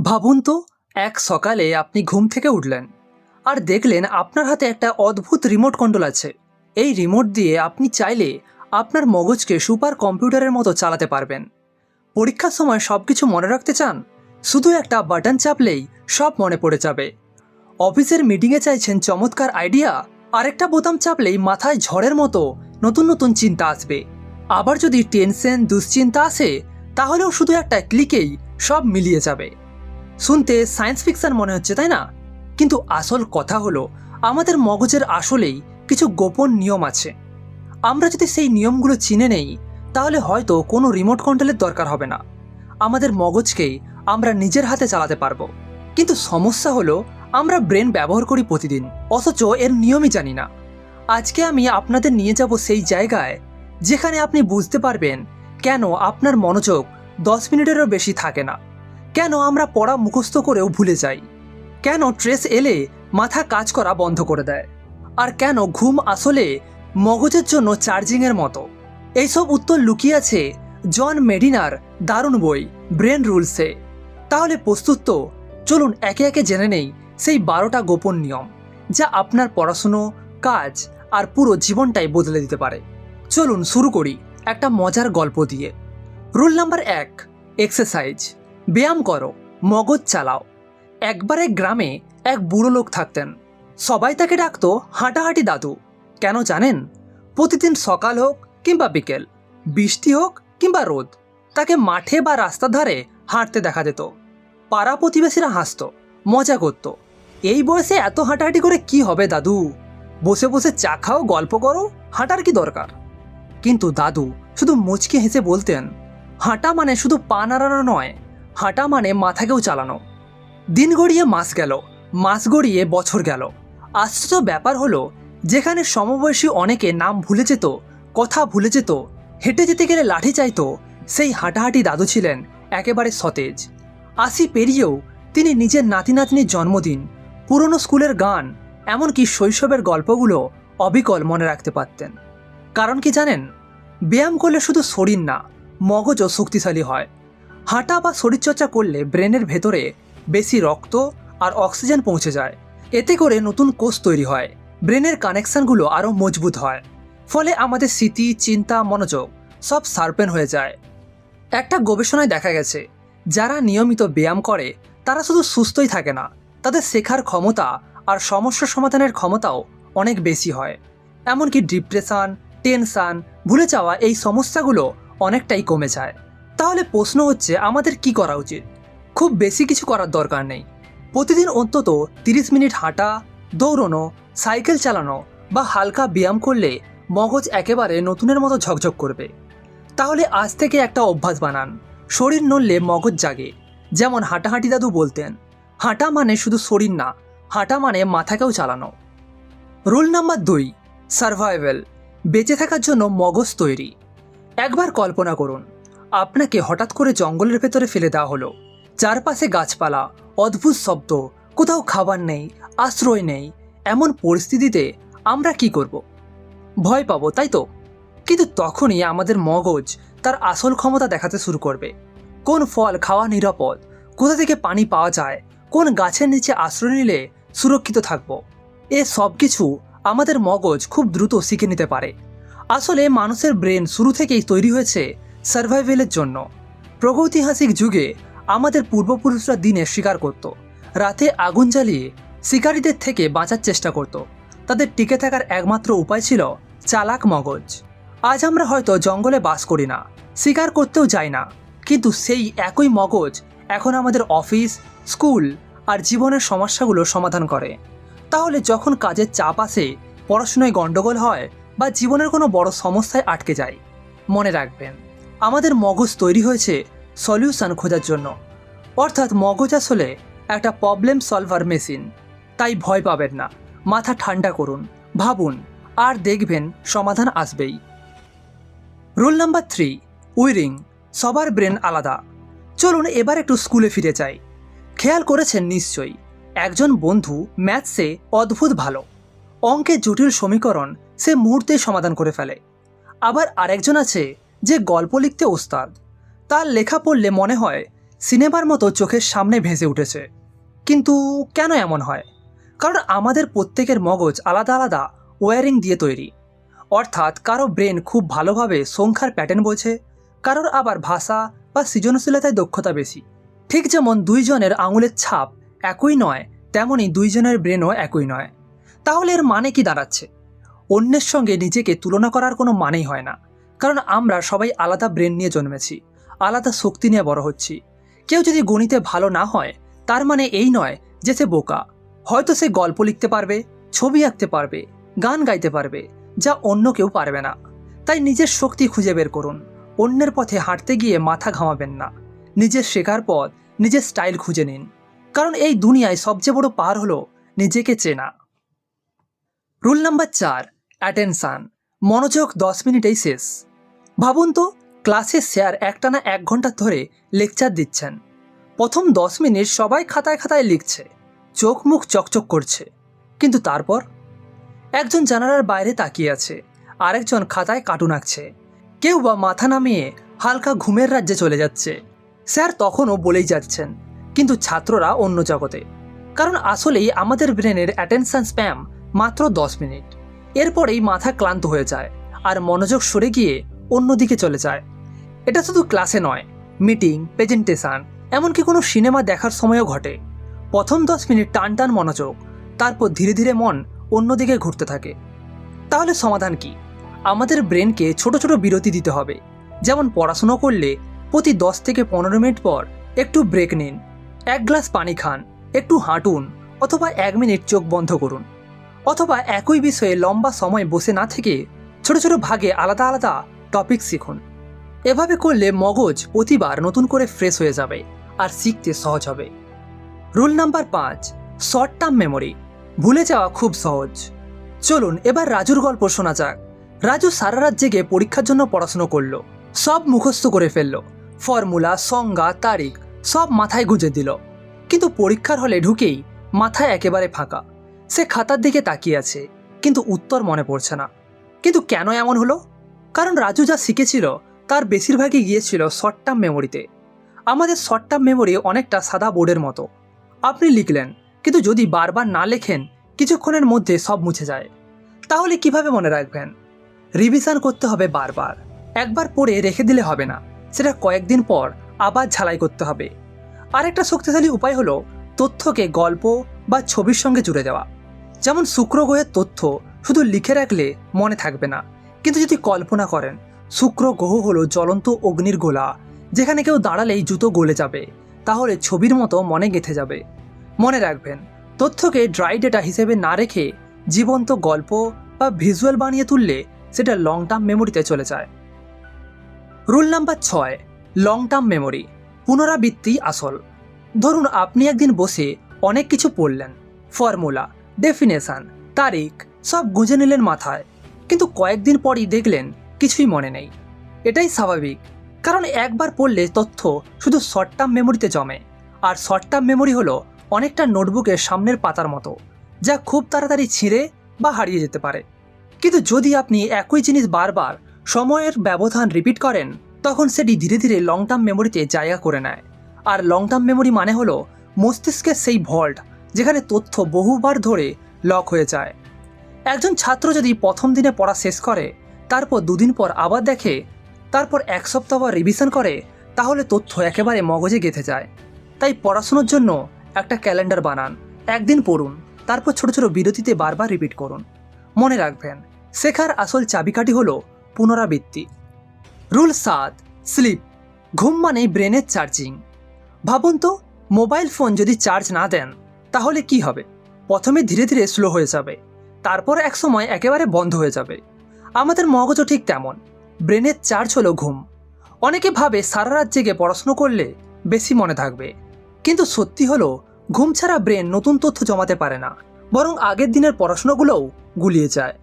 ভাবুন তো, এক সকালে আপনি ঘুম থেকে উঠলেন আর দেখলেন আপনার হাতে একটা অদ্ভুত রিমোট কন্ট্রোল আছে। এই রিমোট দিয়ে আপনি চাইলে আপনার মগজকে সুপার কম্পিউটারের মতো চালাতে পারবেন। পরীক্ষার সময় সব কিছু মনে রাখতে চান? শুধু একটা বাটন চাপলেই সব মনে পড়ে যাবে। অফিসের মিটিংয়ে চাইছেন চমৎকার আইডিয়া, আরেকটা বোতাম চাপলেই মাথায় ঝড়ের মতো নতুন নতুন চিন্তা আসবে। আবার যদি টেনশন, দুশ্চিন্তা আসে, তাহলেও শুধু একটা ক্লিকেই সব মিলিয়ে যাবে। শুনতে সায়েন্স ফিকশন মনে হচ্ছে, তাই না? কিন্তু আসল কথা হলো, আমাদের মগজের আসলেই কিছু গোপন নিয়ম আছে। আমরা যদি সেই নিয়মগুলো চিনে নেই, তাহলে হয়তো কোনো রিমোট কন্ট্রোলের দরকার হবে না। আমাদের মগজকেই আমরা নিজের হাতে চালাতে পারব। কিন্তু সমস্যা হলো, আমরা ব্রেন ব্যবহার করি প্রতিদিন, অথচ এর নিয়মই জানি না। আজকে আমি আপনাদের নিয়ে যাব সেই জায়গায়, যেখানে আপনি বুঝতে পারবেন কেন আপনার মনোযোগ দশ মিনিটেরও বেশি থাকে না। কেন আমরা পড়া মুখস্থ করেও ভুলে যাই? কেন ট্রেস এলে মাথা কাজ করা বন্ধ করে দেয়? আর কেন ঘুম আসলে মগজের জন্য চার্জিংয়ের মতো? এইসব উত্তর লুকিয়ে আছে জন মেডিনার দারুণ বই, ব্রেন রুলসে। তাহলে প্রস্তুত তো? চলুন একে একে জেনে নেই সেই বারোটা গোপন নিয়ম, যা আপনার পড়াশুনো, কাজ আর পুরো জীবনটাই বদলে দিতে পারে। চলুন শুরু করি একটা মজার গল্প দিয়ে। রুল নাম্বার এক, এক্সারসাইজ। ব্যায়াম করো, মগজ চালাও। একবার এক গ্রামে এক বুড়ো লোক থাকতেন। সবাই তাকে ডাকতো, হাঁটাহাঁটি দাদু, কেন জানেন? প্রতিদিন সকাল হোক কিংবা বিকেল, বৃষ্টি হোক কিংবা রোদ, তাকে মাঠে বা রাস্তার ধারে হাঁটতে দেখা যেত। পাড়া প্রতিবেশীরা হাসত, মজা করত। এই বয়সে এত হাঁটাহাঁটি করে কি হবে দাদু? বসে বসে চা খাও, গল্প করো, হাঁটার কি দরকার? কিন্তু দাদু শুধু মুচকে হেসে বলতেন, হাঁটা মানে শুধু পা নাড়ানো নয় হাঁটা মানে মাথাকেও চালানো। দিন গড়িয়ে মাস গেল, মাস গড়িয়ে বছর গেল। আশ্চর্য ব্যাপার হলো, যেখানে সমবয়সী অনেকে নাম ভুলে যেত, কথা ভুলে যেত, হেঁটে যেতে গেলে লাঠি চাইতো, সেই হাঁটাহাঁটি দাদু ছিলেন একেবারে সতেজ। আশি পেরিয়েও তিনি নিজের নাতি নাতনির জন্মদিন, পুরনো স্কুলের গান, এমনকি শৈশবের গল্পগুলো অবিকল মনে রাখতে পারতেন। কারণ কি জানেন? ব্যায়াম করলে শুধু শরীর না, মগজও শক্তিশালী হয়। হাঁটা বা শরীরচর্চা করলে ব্রেনের ভেতরে বেশি রক্ত আর অক্সিজেন পৌঁছে যায়। এতে করে নতুন কোষ তৈরি হয়। ব্রেনের কানেকশনগুলো আরও মজবুত হয়। ফলে আমাদের স্মৃতি, চিন্তা, মনোযোগ সব শার্পেন হয়ে যায়। একটা গবেষণায় দেখা গেছে, যারা নিয়মিত ব্যায়াম করে, তারা শুধু সুস্থই থাকে না। তাদের শেখার ক্ষমতা আর সমস্যা সমাধানের ক্ষমতাও অনেক বেশি হয়। এমনকি ডিপ্রেশন, টেনশান, ভুলে যাওয়া এই সমস্যাগুলো অনেকটাই কমে যায়। তাহলে প্রশ্ন হচ্ছে, আমাদের কি করা উচিত? খুব বেশি কিছু করার দরকার নেই। প্রতিদিন অন্তত তিরিশ মিনিট হাঁটা, দৌড়নো, সাইকেল চালানো বা হালকা ব্যায়াম করলে মগজ একেবারে নতুনের মতো ঝকঝক করবে। তাহলে আজ থেকে একটা অভ্যাস বানান। শরীর নড়লে মগজ জাগে। যেমন হাঁটাহাঁটি দাদু বলতেন, হাঁটা মানে শুধু শরীর না, হাঁটা মানে মাথাকেও চালানো। রুল নাম্বার দুই, সার্ভাইভেল, বেঁচে থাকার জন্য মগজ তৈরি। একবার কল্পনা করুন আপনাকে হঠাৎ করে জঙ্গলের ভেতরে ফেলে দেওয়া হলো। চারপাশে গাছপালা, অদ্ভুত শব্দ, কোথাও খাবার নেই, আশ্রয় নেই, এমন পরিস্থিতিতে আমরা কি করব? ভয় পাবো, তাই তো? কিন্তু তখনই আমাদের মগজ তার আসল ক্ষমতা দেখাতে শুরু করবে। কোন ফল খাওয়া নিরাপদ? কোথা থেকে পানি পাওয়া যায়? কোন গাছের নিচে আশ্রয় নিলে সুরক্ষিত থাকব? এ সব কিছু আমাদের মগজ খুব দ্রুত শিখে নিতে পারে। আসলে মানুষের ব্রেন শুরু থেকেই তৈরি হয়েছে সার্ভাইভেলের জন্য। প্রগৈতিহাসিক যুগে আমাদের পূর্বপুরুষরা দিনে শিকার করত। রাতে আগুন জ্বালিয়ে শিকারীদের থেকে বাঁচার চেষ্টা করত। তাদের টিকে থাকার একমাত্র উপায় ছিল চালাক মগজ। আজ আমরা হয়তো জঙ্গলে বাস করি না, শিকার করতেও যাই না। কিন্তু সেই একই মগজ এখন আমাদের অফিস, স্কুল আর জীবনের সমস্যাগুলো সমাধান করে। তাহলে যখন কাজের চাপ আসে, পড়াশোনায় গণ্ডগোল হয় বা জীবনের কোনো বড় সমস্যায় আটকে যায়, মনে রাখবেন। আমাদের মগজ তৈরি হয়েছে সলিউশন খোঁজার জন্য। অর্থাৎ মগজ আসলে একটা প্রবলেম সলভার মেশিন তাই ভয় পাবেন না। মাথা ঠান্ডা করুন, ভাবুন, আর দেখবেন সমাধান আসবেই। রুল নাম্বার থ্রি উইরিং সবার ব্রেন আলাদা। চলুন এবার একটু স্কুলে ফিরে যাই। খেয়াল করেছেন নিশ্চয়ই, একজন বন্ধু ম্যাথসে অদ্ভুত ভালো। অঙ্কে জটিল সমীকরণ সে মুহূর্তেই সমাধান করে ফেলে। আবার আরেকজন আছে যে গল্প লিখতে ওস্তাদ, তার লেখা পড়লে মনে হয় সিনেমার মতো চোখের সামনে ভেসে উঠেছে। কিন্তু কেন এমন হয়? কারণ আমাদের প্রত্যেকের মগজ আলাদা আলাদা ওয়্যারিং দিয়ে তৈরি। অর্থাৎ কারও ব্রেন খুব ভালোভাবে সংখ্যার প্যাটার্ন বোঝে, কারোর আবার ভাষা বা সৃজনশীলতায় দক্ষতা বেশি। ঠিক যেমন দুইজনের আঙুলের ছাপ একই নয় তেমনই দুইজনের ব্রেনও একই নয়। তাহলে এর মানে কি দাঁড়াচ্ছে? অন্যের সঙ্গে নিজেকে তুলনা করার কোনো মানেই হয় না। কারণ আমরা সবাই আলাদা ব্রেন নিয়ে জন্মেছি, আলাদা শক্তি নিয়ে বড় হচ্ছি। কেউ যদি গণিতে ভালো না হয়, তার মানে এই নয় যে সে বোকা। হয়তো সে গল্প লিখতে পারবে, ছবি আঁকতে পারবে, গান গাইতে পারবে, যা অন্য কেউ পারবে না। তাই নিজের শক্তি খুঁজে বের করুন, অন্যের পথে হাঁটতে গিয়ে মাথা ঘামাবেন না। নিজের শেখার পথ, নিজের স্টাইল খুঁজে নিন। কারণ এই দুনিয়ায় সবচেয়ে বড় পার হলো নিজেকে চেনা। রুল নাম্বার চার, অ্যাটেনশান। মনোযোগ দশ মিনিটেই শেষ। ভাবুন তো ক্লাসে স্যার একটানা এক ঘণ্টা ধরে লেকচার দিচ্ছেন। প্রথম দশ মিনিট সবাই খাতায় খাতায় লিখছে, চোখ মুখ চকচক করছে। কিন্তু তারপর? একজন জানালার বাইরে তাকিয়ে আছে, আরেকজন খাতায় কার্টুন আঁকছে। কেউ বা মাথা নামিয়ে হালকা ঘুমের রাজ্যে চলে যাচ্ছে। স্যার তখনও বলেই যাচ্ছেন, কিন্তু ছাত্ররা অন্য জগতে। কারণ আসলেই আমাদের ব্রেনের অ্যাটেনশন স্প্যাম মাত্র দশ মিনিট। এরপরেই মাথা ক্লান্ত হয়ে যায় আর মনোযোগ সরে গিয়ে অন্যদিকে চলে যায়। এটা শুধু ক্লাসে নয়, মিটিং, প্রেজেন্টেশন, এমনকি কোনো সিনেমা দেখার সময়ও ঘটে। প্রথম দশ মিনিট টান টান মনোযোগ, তারপর ধীরে ধীরে মন অন্যদিকে ঘুরতে থাকে। তাহলে সমাধান কি? আমাদের ব্রেনকে ছোট ছোট বিরতি দিতে হবে। যেমন পড়াশুনো করলে প্রতি দশ থেকে পনেরো মিনিট পর একটু ব্রেক নিন, এক গ্লাস পানি খান, একটু হাঁটুন অথবা এক মিনিট চোখ বন্ধ করুন। অথবা একই বিষয়ে লম্বা সময় বসে না থেকে ছোট ছোট ভাগে আলাদা আলাদা টপিক শিখুন। এভাবে করলে মগজ প্রতিবার নতুন করে ফ্রেশ হয়ে যাবে আর শিখতে সহজ হবে। রুল নাম্বার পাঁচ শর্ট টার্ম মেমোরি ভুলে যাওয়া খুব সহজ। চলুন এবার রাজুর গল্প শোনা যাক। রাজু সারা রাত জেগে পরীক্ষার জন্য পড়াশুনো করল। সব মুখস্থ করে ফেলল। ফর্মুলা, সংজ্ঞা, তারিখ সব মাথায় গুঁজে দিল। কিন্তু পরীক্ষার হলে ঢুকেই মাথায় একেবারে ফাঁকা। সে খাতার দিকে তাকিয়ে আছে, কিন্তু উত্তর মনে পড়ছে না। কিন্তু কেন এমন হলো? কারণ রাজু যা শিখেছিল, তার বেশিরভাগই গিয়েছিল শর্ট টার্ম মেমোরিতে। আমাদের শর্ট টার্ম মেমোরি অনেকটা সাদা বোর্ডের মতো। আপনি লিখলেন, কিন্তু যদি বারবার না লেখেন, কিছুক্ষণের মধ্যে সব মুছে যায়। তাহলে কীভাবে মনে রাখবেন? রিভিশন করতে হবে বারবার। একবার পড়ে রেখে দিলে হবে না। সেটা কয়েকদিন পর আবার ঝালাই করতে হবে। আরেকটা শক্তিশালী উপায় হলো তথ্যকে গল্প বা ছবির সঙ্গে জুড়ে দেওয়া। যেমন শুক্র গ্রহের তথ্য শুধু লিখে রাখলে মনে থাকবে না। কিন্তু যদি কল্পনা করেন, শুক্র গ্রহ হলো জ্বলন্ত অগ্নির গোলা, যেখানে কেউ দাঁড়ালেই জুতো গলে যাবে, তাহলে ছবির মতো মনে গেঁথে যাবে। মনে রাখবেন, তথ্যকে ড্রাই ডেটা হিসেবে না রেখে জীবন্ত গল্প বা ভিজুয়াল বানিয়ে তুললে সেটা লং টার্ম মেমোরিতে চলে যায়। রুল নাম্বার ছয় লং টার্ম মেমোরি পুনরাবৃত্তি আসল। ধরুন আপনি একদিন বসে অনেক কিছু পড়লেন ফর্মুলা ডেফিনেশন তারিখ, সব গুঁজে নিলেন মাথায়। কিন্তু কয়েকদিন পরই দেখলেন, কিছুই মনে নেই। এটাই স্বাভাবিক, কারণ একবার পড়লে তথ্য শুধু শর্ট টার্ম মেমোরিতে জমে। আর শর্ট টার্ম মেমোরি হলো অনেকটা নোটবুকের সামনের পাতার মতো, যা খুব তাড়াতাড়ি ছিঁড়ে বা হারিয়ে যেতে পারে। কিন্তু যদি আপনি একই জিনিস বারবার সময়ের ব্যবধান রিপিট করেন, তখন সেটি ধীরে ধীরে লং টার্ম মেমোরিতে জায়গা করে নেয়। আর লং টার্ম মেমোরি মানে হলো মস্তিষ্কের সেই ভল্ট যেখানে তথ্য বহুবার ধরে লক হয়ে যায়। একজন ছাত্র যদি প্রথম দিনে পড়া শেষ করে, তারপর দুদিন পর আবার দেখে, তারপর এক সপ্তাহ পর রিভিশন করে, তাহলে তথ্য একেবারে মগজে গেঁথে যায়। তাই পড়াশোনার জন্য একটা ক্যালেন্ডার বানান, একদিন পড়ুন, তারপর ছোট ছোট বিরতিতে বারবার রিপিট করুন। মনে রাখবেন, শেখার আসল চাবিকাঠি হলো পুনরাবৃত্তি। রুল সাত, স্লিপ, ঘুম মানে ব্রেনের চার্জিং ভাবুন তো মোবাইল ফোন যদি চার্জ না দেন তাহলে কি হবে? প্রথমে ধীরে ধীরে স্লো হয়ে যাবে। তারপর এক সময় একেবারে বন্ধ হয়ে যাবে। আমাদের মগজও ঠিক তেমন। ব্রেনের চার্জ হলো ঘুম। অনেকে ভাবে সারা রাত জেগে পড়াশুনো করলে বেশি মনে থাকবে। কিন্তু সত্যি হলো, ঘুম ছাড়া ব্রেন নতুন তথ্য জমাতে পারে না, বরং আগের দিনের পড়াশোনাগুলোও গুলিয়ে যায়।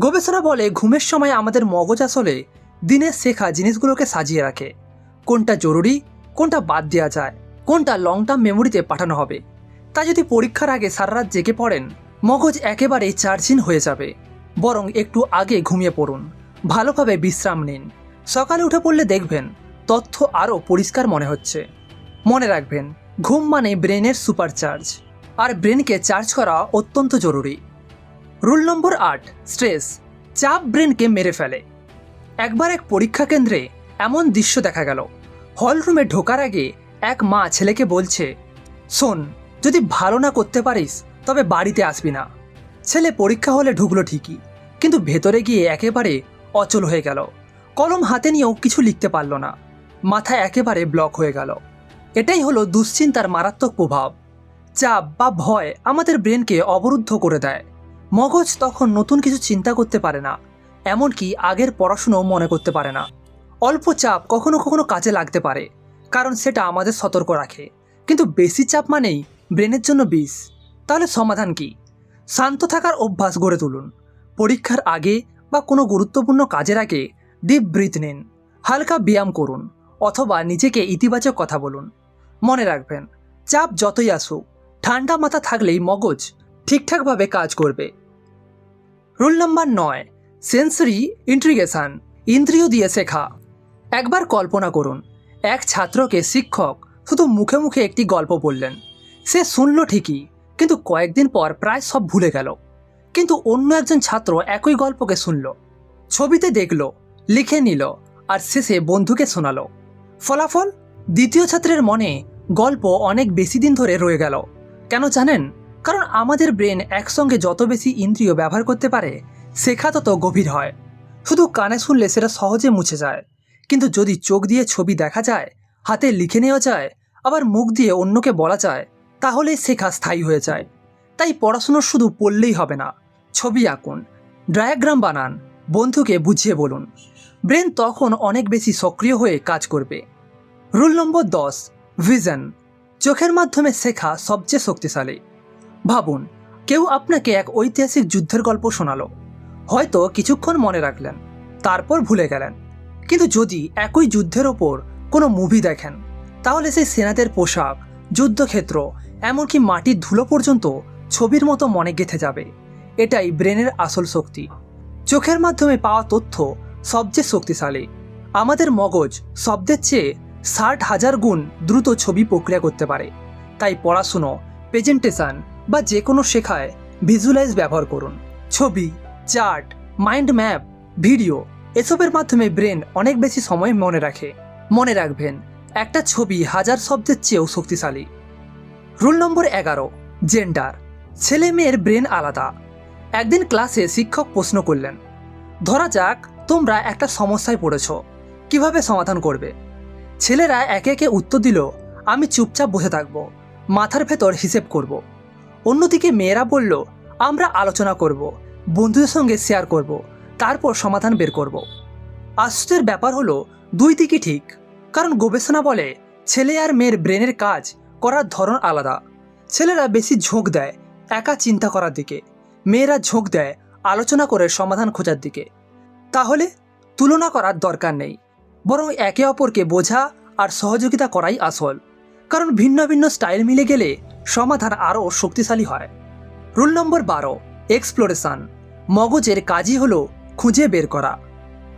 গবেষণা বলে ঘুমের সময় আমাদের মগজ আসলে দিনের শেখা জিনিসগুলোকে সাজিয়ে রাখে। কোনটা জরুরি, কোনটা বাদ দেওয়া যায়, কোনটা লং টার্ম মেমোরিতে পাঠানো হবে। তাই যদি পরীক্ষার আগে সারা রাত জেগে পড়েন, মগজ একেবারে চার্জিং হয়ে যাবে। বরং একটু আগে ঘুমিয়ে পড়ুন, ভালোভাবে বিশ্রাম নিন। সকালে উঠে পড়লে দেখবেন, তথ্য আরও পরিষ্কার মনে হচ্ছে। মনে রাখবেন, ঘুম মানে ব্রেনের সুপার চার্জ আর ব্রেনকে চার্জ করা অত্যন্ত জরুরি। রুল নম্বর আট, স্ট্রেস, চাপ ব্রেনকে মেরে ফেলে। একবার এক পরীক্ষা কেন্দ্রে এমন দৃশ্য দেখা গেল। হল রুমে ঢোকার আগে এক মা ছেলেকে বলছে, শোন যদি ভালো না করতে পারিস, তবে বাড়িতে আসবি না। ছেলে পরীক্ষা হলে ঢুকলো ঠিকই, কিন্তু ভেতরে গিয়ে একেবারে অচল হয়ে গেল। কলম হাতে নিয়েও কিছু লিখতে পারল না। মাথা একেবারে ব্লক হয়ে গেল। এটাই হলো দুশ্চিন্তার মারাত্মক প্রভাব। চাপ বা ভয় আমাদের ব্রেনকে অবরুদ্ধ করে দেয়। মগজ তখন নতুন কিছু চিন্তা করতে পারে না, এমনকি আগের পড়াশুনোও মনে করতে পারে না। অল্প চাপ কখনো কখনো কাজে লাগতে পারে, কারণ সেটা আমাদের সতর্ক রাখে। কিন্তু বেশি চাপ মানেই ব্রেনের জন্য বিষ। তাহলে সমাধান কি? শান্ত থাকার অভ্যাস গড়ে তুলুন। পরীক্ষার আগে বা কোনো গুরুত্বপূর্ণ কাজের আগে ডিপ ব্রিথ নিন। হালকা ব্যায়াম করুন অথবা নিজেকে ইতিবাচক কথা বলুন। মনে রাখবেন, চাপ যতই আসুক, ঠান্ডা মাথা থাকলেই মগজ ঠিকঠাকভাবে কাজ করবে। রুল নাম্বার নয় সেন্সরি ইন্ট্রিগেশন ইন্দ্রিয় দিয়ে শেখা। একবার কল্পনা করুন, এক ছাত্রকে শিক্ষক শুধু মুখে মুখে একটি গল্প বললেন। সে শুনল ঠিকই, কিন্তু কয়েকদিন পর প্রায় সব ভুলে গেল। কিন্তু অন্য একজন ছাত্র একই গল্পকে শুনল, ছবিতে দেখল, লিখে নিল, আর শেষে বন্ধুকে শোনালো। ফলাফল? দ্বিতীয় ছাত্রের মনে গল্প অনেক বেশি দিন ধরে রয়ে গেল। কেন জানেন? কারণ আমাদের ব্রেন একসঙ্গে যত বেশি ইন্দ্রিয় ব্যবহার করতে পারে, শেখা তত গভীর হয়। শুধু কানে শুনলে সেটা সহজে মুছে যায়। কিন্তু যদি চোখ দিয়ে ছবি দেখা যায়, হাতে লিখে নেওয়া যায়, আবার মুখ দিয়ে অন্যকে বলা যায় তাহলে শেখা স্থায়ী হয়ে যায়। তাই পড়াশুনো শুধু পড়লেই হবে না। ছবি আঁকুন, ডায়াগ্রাম বানান, বন্ধুকে বুঝিয়ে বলুন। ব্রেন তখন অনেক বেশি সক্রিয় হয়ে কাজ করবে। রুল নম্বর দশ ভিজন চোখের মাধ্যমে শেখা সবচেয়ে শক্তিশালী। ভাবুন, কেউ আপনাকে এক ঐতিহাসিক যুদ্ধের গল্প শোনালো। হয়তো কিছুক্ষণ মনে রাখলেন, তারপর ভুলে গেলেন। কিন্তু যদি একই যুদ্ধের ওপর কোনো মুভি দেখেন, তাহলে সেই সেনাদের পোশাক যুদ্ধক্ষেত্র, এমনকি মাটির ধুলো পর্যন্ত ছবির মতো মনে গেঁথে যাবে। এটাই ব্রেনের আসল শক্তি। চোখের মাধ্যমে পাওয়া তথ্য সবচেয়ে শক্তিশালী। আমাদের মগজ শব্দের চেয়ে ষাট হাজার গুণ দ্রুত ছবি প্রক্রিয়া করতে পারে। তাই পড়াশুনো, প্রেজেন্টেশন বা যে কোনো শেখায় ভিজুয়ালাইজ ব্যবহার করুন। ছবি, চার্ট, মাইন্ড ম্যাপ, ভিডিও, এসবের মাধ্যমে ব্রেন অনেক বেশি সময় মনে রাখে। মনে রাখবেন একটা ছবি হাজার শব্দের চেয়েও শক্তিশালী। রুল নম্বর এগারো জেন্ডার ছেলে মেয়ের ব্রেন আলাদা। একদিন ক্লাসে শিক্ষক প্রশ্ন করলেন, ধরা যাক, তোমরা একটা সমস্যায় পড়েছ, কীভাবে সমাধান করবে? ছেলেরা একে একে উত্তর দিল, আমি চুপচাপ বসে থাকব, মাথার ভেতর হিসেব করব। অন্যদিকে মেয়েরা বলল, আমরা আলোচনা করব, বন্ধুদের সঙ্গে শেয়ার করব, তারপর সমাধান বের করব। আশ্চর্যের ব্যাপার হলো, দুই দিকই ঠিক। কারণ গবেষণা বলে ছেলে আর মেয়ের ব্রেনের কাজ করার ধরন আলাদা। ছেলেরা বেশি ঝোঁক দেয় একা চিন্তা করার দিকে। মেয়েরা ঝোঁক দেয় আলোচনা করে সমাধান খোঁজার দিকে। তাহলে তুলনা করার দরকার নেই। বরং একে অপরকে বোঝা আর সহযোগিতা করাই আসল। কারণ ভিন্ন ভিন্ন স্টাইল মিলে গেলে সমাধান আরও শক্তিশালী হয়। রুল নম্বর বারো, এক্সপ্লোরেশন। মগজের কাজই হলো খুঁজে বের করা।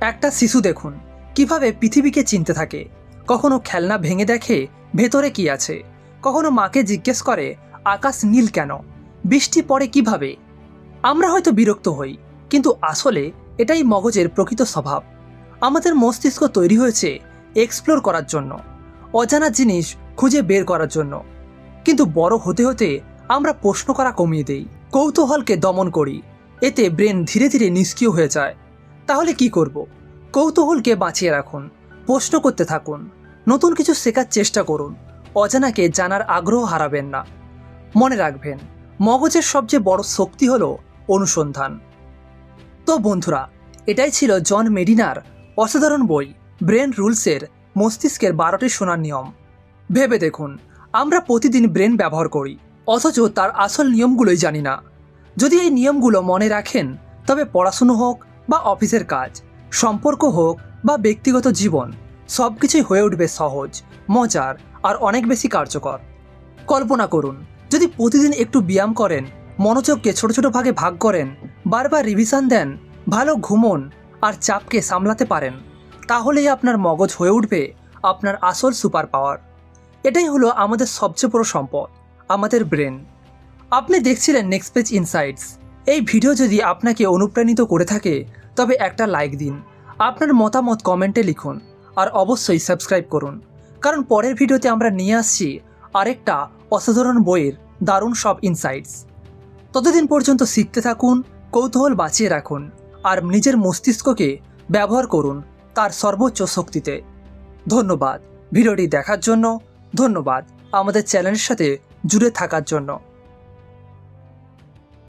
একটা শিশু দেখুন, কীভাবে পৃথিবীকে চিনতে থাকে। কখনো খেলনা ভেঙে দেখে ভেতরে কি আছে? কখনো মাকে জিজ্ঞেস করে, আকাশ নীল কেন? বৃষ্টি পড়ে কীভাবে? আমরা হয়তো বিরক্ত হই, কিন্তু আসলে এটাই মগজের প্রকৃত স্বভাব। আমাদের মস্তিষ্ক তৈরি হয়েছে এক্সপ্লোর করার জন্য, অজানা জিনিস খুঁজে বের করার জন্য। কিন্তু বড় হতে হতে আমরা প্রশ্ন করা কমিয়ে দেই, কৌতূহলকে দমন করি, এতে ব্রেন ধীরে ধীরে নিষ্ক্রিয় হয়ে যায়। তাহলে কি করব? কৌতূহলকে বাঁচিয়ে রাখুন। প্রশ্ন করতে থাকুন। নতুন কিছু শেখার চেষ্টা করুন। অজানাকে জানার আগ্রহ হারাবেন না। মনে রাখবেন, মগজের সবচেয়ে বড় শক্তি হলো অনুসন্ধান। তো বন্ধুরা, এটাই ছিল জন মেডিনার অসাধারণ বই, ব্রেন রুলসের মস্তিষ্কের বারোটি শোনার নিয়ম। ভেবে দেখুন, আমরা প্রতিদিন ব্রেন ব্যবহার করি, অথচ তার আসল নিয়মগুলোই জানি না। যদি এই নিয়মগুলো মনে রাখেন, তবে পড়াশুনো হোক বা অফিসের কাজ, সম্পর্ক হোক বা ব্যক্তিগত জীবন সব কিছুই হয়ে উঠবে সহজ, মজার আর অনেক বেশি কার্যকর। কল্পনা করুন, যদি প্রতিদিন একটু ব্যায়াম করেন, মনোযোগকে ছোট ছোট ভাগে ভাগ করেন, বারবার রিভিশন দেন, ভালো ঘুমন আর চাপকে সামলাতে পারেন, তাহলেই আপনার মগজ হয়ে উঠবে আপনার আসল সুপার পাওয়ার এটাই হলো আমাদের সবচেয়ে বড় সম্পদ, আমাদের ব্রেন আপনি দেখছিলেন নেক্সট পেজ ইনসাইটস এই ভিডিও যদি আপনাকে অনুপ্রাণিত করে থাকে, তবে একটা লাইক দিন। আপনার মতামত কমেন্টে লিখুন আর অবশ্যই সাবস্ক্রাইব করুন। কারণ পরের ভিডিওতে আমরা নিয়ে আসছি আরেকটা অসাধারণ বইয়ের দারুণ সব ইনসাইটস ততদিন পর্যন্ত শিখতে থাকুন, কৌতূহল বাঁচিয়ে রাখুন আর নিজের মস্তিষ্ককে ব্যবহার করুন তার সর্বোচ্চ শক্তিতে। ধন্যবাদ। ভিডিওটি দেখার জন্য ধন্যবাদ আমাদের চ্যানেলের সাথে জুড়ে থাকার জন্য।